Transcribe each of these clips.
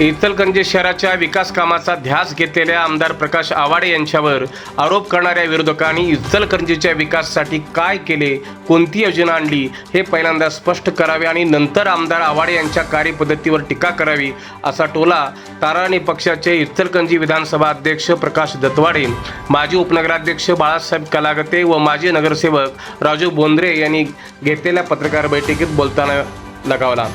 इचलकरंजी शहराच्या विकास कामाचा ध्यास घेतलेल्या आमदार प्रकाश आवाडे यांच्यावर आरोप करणाऱ्या विरोधकांनी इचलकरंजीच्या विकासासाठी काय केले कोणती योजना आणली हे पहिल्यांदा स्पष्ट करावे आणि नंतर आमदार आवाडे यांच्या कार्यपद्धतीवर टीका करावी असा टोला ताराणी पक्षाचे इचलकरंजी विधानसभा अध्यक्ष प्रकाश दत्वाडे माजी उपनगराध्यक्ष बाळासाहेब कलागते व माजी नगरसेवक राजू बोंद्रे यांनी घेतलेल्या पत्रकार बैठकीत बोलताना लगावला.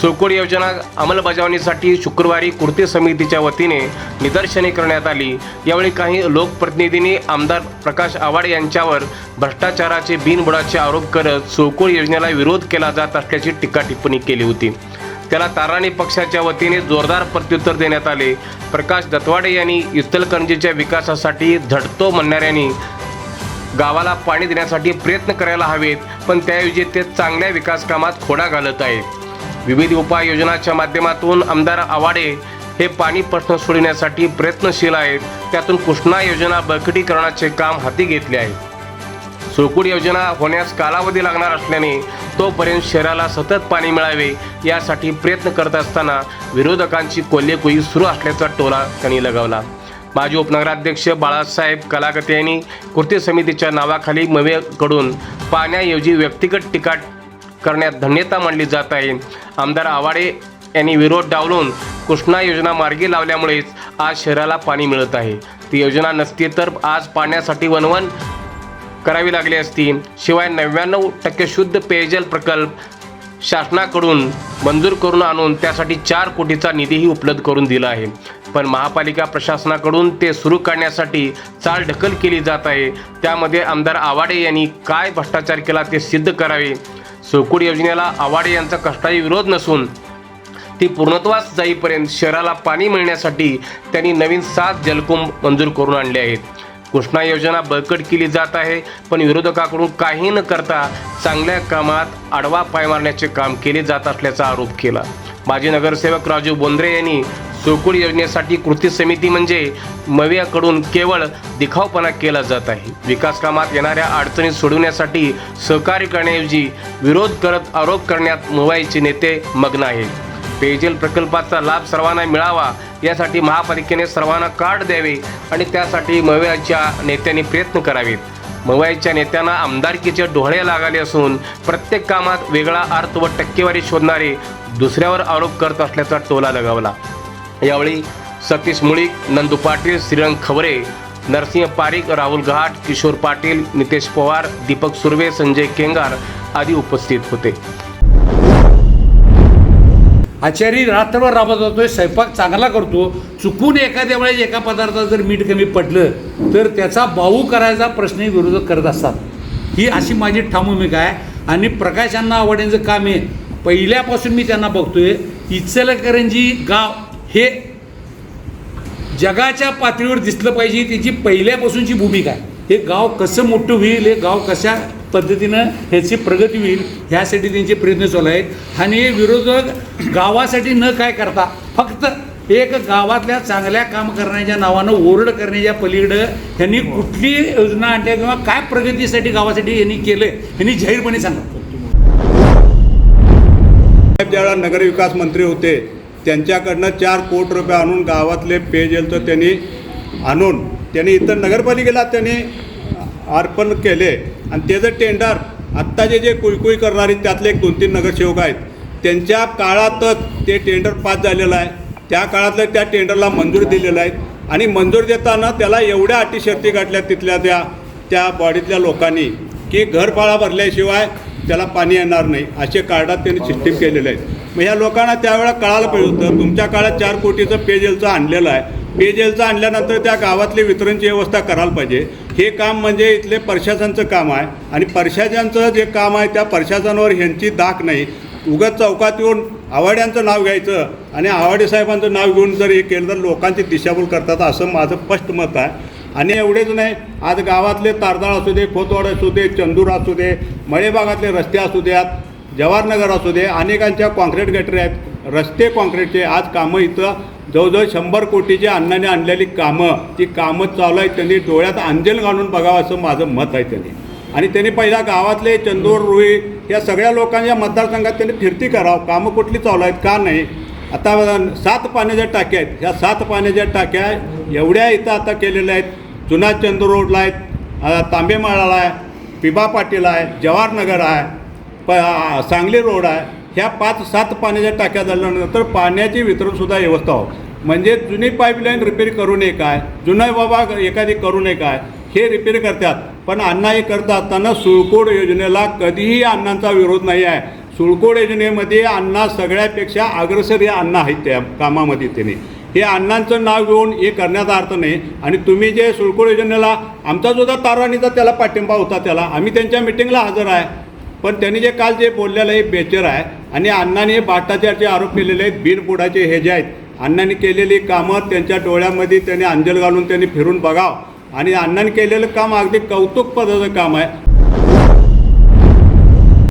सोकोड योजना अंमलबजावणीसाठी शुक्रवारी कृती समितीच्या वतीने निदर्शने करण्यात आली. यावेळी काही लोकप्रतिनिधींनी आमदार प्रकाश आवाड यांच्यावर भ्रष्टाचाराचे बिनबुडाचे आरोप करत सोकोड योजनेला विरोध केला जात असल्याची टीका टिप्पणी केली होती. त्याला ताराणी पक्षाच्या वतीने जोरदार प्रत्युत्तर देण्यात आले. प्रकाश दत्वाडे यांनी इचलकरंजीच्या विकासासाठी झटतो म्हणणाऱ्यांनी गावाला पाणी देण्यासाठी प्रयत्न करायला हवेत पण त्याऐवजी ते चांगल्या विकास कामात खोडा घालत आहेत. विविध उपाययोजनाच्या माध्यमातून आमदार आवाडे हे पाणी प्रश्न सोडविण्यासाठी प्रयत्नशील आहेत. त्यातून कृष्णा योजना बळकटीकरणाचे काम हाती घेतले आहे. सोकूड योजना होण्यास कालावधी लागणार असल्याने तोपर्यंत शहराला सतत पाणी मिळावे यासाठी प्रयत्न करत असताना विरोधकांची कोल्हेकुई सुरू असल्याचा टोला त्यांनी लगावला. माजी उपनगराध्यक्ष बाळासाहेब कलागते यांनी कृती समितीच्या नावाखाली मवेकडून पाण्याऐवजी व्यक्तिगत टिकाट करण्यात धन्यता मानली जात आहे. आमदार आवाडे यांनी विरोध डावलून कृष्णा योजना मार्गी लावल्यामुळेच आज शहराला पाणी मिळत आहे. ती योजना नसती तर आज पाण्यासाठी वनवन करावी लागली असती. शिवाय नव्याण्णव टक्के शुद्ध पेयजल प्रकल्प शासनाकडून मंजूर करून आणून त्यासाठी चार कोटीचा निधीही उपलब्ध करून दिला आहे. पण महापालिका प्रशासनाकडून ते सुरू करण्यासाठी चाल ढकल केली जात आहे. त्यामध्ये आमदार आवाडे यांनी काय भ्रष्टाचार केला ते सिद्ध करावे. सोकूड योजनेला आवाडे यांचा कष्टाही विरोध नसून ती पूर्णत्वास जाईपर्यंत शहराला पाणी मिळण्यासाठी त्यांनी नवीन सात जलकुंभ मंजूर करून आणले आहेत. कृष्णा योजना बळकट केली जात आहे पण विरोधकाकडून काही न करता चांगल्या कामात आडवा पाय मारण्याचे काम केले जात असल्याचा आरोप केला. माजी नगरसेवक राजू बोंद्रे यांनी सोकुड योजनेसाठी कृती समिती म्हणजे मवियाकडून केवळ दिखावपणा केला जात आहे. विकास कामात येणाऱ्या अडचणी सोडवण्यासाठी सहकार्य करण्याऐवजी विरोध करत आरोप करण्यात मोवाईचे नेते मग्न आहेत. पेयजल प्रकल्पाचा लाभ सर्वांना मिळावा यासाठी महापालिकेने सर्वांना कार्ड द्यावे आणि त्यासाठी मवयाच्या नेत्यांनी प्रयत्न करावेत. मवयाच्या नेत्यांना आमदारकीचे डोळे लागले असून प्रत्येक कामात वेगळा अर्थ व टक्केवारी शोधणारे दुसऱ्यावर आरोप करत असल्याचा टोला लगावला. यावेळी सतीश मुळीक नंदू पाटील श्रीरंग खवरे नरसिंह पारिक राहुल घाट किशोर पाटील नितेश पवार दीपक सुर्वे संजय केंगार आदी उपस्थित होते. आचारी रात्रभर राबत होतोय स्वयंपाक चांगला करतो. चुकून एखाद्या वेळेस एका पदार्थात जर मीठ कमी पडलं तर त्याचा बाऊ करायचा प्रश्नही विरोधक करत असतात. ही अशी माझी ठाम भूमिका आहे. आणि प्रकाशांना आवडण्याचं काम आहे. पहिल्यापासून मी त्यांना बघतोय इचलकरंजी गाव हे जगाच्या पातळीवर दिसलं पाहिजे त्याची पहिल्यापासूनची भूमिका. आहे हे गाव कसं मोठं होईल हे गाव कशा पद्धतीनं ह्याची प्रगती होईल ह्यासाठी त्यांचे प्रयत्न चालू आहेत. आणि हे विरोधक गावासाठी न काय करता फक्त एक गावातल्या चांगल्या काम करण्याच्या नावानं ओरड करण्याच्या पलीकडं ह्यांनी कुठली योजना आणल्या किंवा काय प्रगतीसाठी गावासाठी यांनी केलं यांनी जाहीरपणे सांगा. ज्यावेळेला नगरविकास मंत्री होते त्यांच्याकडनं चार कोटी रुपये आणून गावातले पेयजलचं त्यांनी आणून त्यांनी इतर नगरपालिकेला त्यांनी अर्पण केले. आणि त्याचं टेंडर आत्ताचे जे कुईकुई करणारे त्यातले एक दोन तीन नगरसेवक आहेत त्यांच्या काळातच ते टेंडर पास झालेलं आहे. त्या काळातलं त्या टेंडरला मंजुरी दिलेलं आहे. आणि मंजूर देताना त्याला एवढ्या अटी शर्ती गाठल्या तिथल्या त्या त्या बॉडीतल्या लोकांनी की घरपाळा भरल्याशिवाय त्याला पाणी येणार नाही. असे कार्डात त्यांनी सिस्टीम केलेले आहेत. मग ह्या लोकांना त्यावेळेला कळायला पाहिजे होतं तुमच्या काळात चार कोटीचं पेजेलचं आणलेलं आहे. पेजेलचं आणल्यानंतर त्या गावातली वितरणची व्यवस्था करायला पाहिजे. हे काम म्हणजे इथले प्रशासनचं काम आहे. आणि प्रशासनाचं जे काम आहे त्या प्रशासनावर ह्यांची दाख नाही. उगाच चौकात येऊन आवाड्यांचं नाव घ्यायचं आणि आवाडे साहेबांचं नाव घेऊन जर हे केलं तर लोकांची दिशाभूल करतात असं माझं स्पष्ट मत आहे. आणि एवढेच नाही आज गावातले तारदाळ असू दे खोतवाड असू दे चंदूर असू दे मळे भागातले रस्ते असू द्यात जवाहरनगर असू दे अनेकांच्या कॉन्क्रीट गटरे आहेत. रस्ते कॉन्क्रीटचे आज कामं इथं जवळजवळ शंभर कोटीची अण्णाने आणलेली कामं. ती कामं चालू आहेत त्यांनी डोळ्यात अंजल घालून बघावं असं माझं मत आहे त्यांनी. आणि त्यांनी पहिला गावातले चंदूर रुई या सगळ्या लोकांच्या मतदारसंघात त्यांनी फिरती करावं. कामं कुठली चालू आहेत का नाही? आता सात पाण्याच्या टाक्या आहेत. ह्या सात पाण्याच्या टाक्या एवढ्या इथं आता केलेल्या आहेत. जुना चंदूर रोडला आहेत तांबेमाळाला आहे पिबा पाटील आहे जवाहरनगर आहे प सांगली रोड आहे. ह्या पाच सात पाण्याच्या टाक्या झाल्यानंतर पाण्याची वितरणसुद्धा व्यवस्था हो. म्हणजे जुनी पाईपलाईन रिपेअर करू नये काय? जुनं बाबा एखादी करू नये काय? हे रिपेअर करतात. पण अण्णा हे करत असताना सुळकोड योजनेला कधीही अण्णांचा विरोध नाही आहे. सुळकोड योजनेमध्ये अण्णा सगळ्यापेक्षा अग्रसर हे अण्णा आहेत त्या कामामध्ये त्यांनी. हे अण्णांचं नाव घेऊन हे करण्याचा अर्थ नाही. आणि तुम्ही जे सुळकोड योजनेला आमचा सुद्धा ताराणीचा त्याला पाठिंबा होता त्याला. आम्ही त्यांच्या मिटिंगला हजर आहे. पण त्यांनी जे काल जे बोललेलं हे बेचर आहे. आणि अण्णांनी बाटाचे आरोप केलेले आहेत बिनबुडाचे हे जे आहेत. अण्णांनी केलेली कामं त्यांच्या डोळ्यामध्ये त्यांनी अंजल घालून त्यांनी फिरून बघावं. आणि अण्णांनी केलेलं काम अगदी कौतुक पदाचं काम आहे.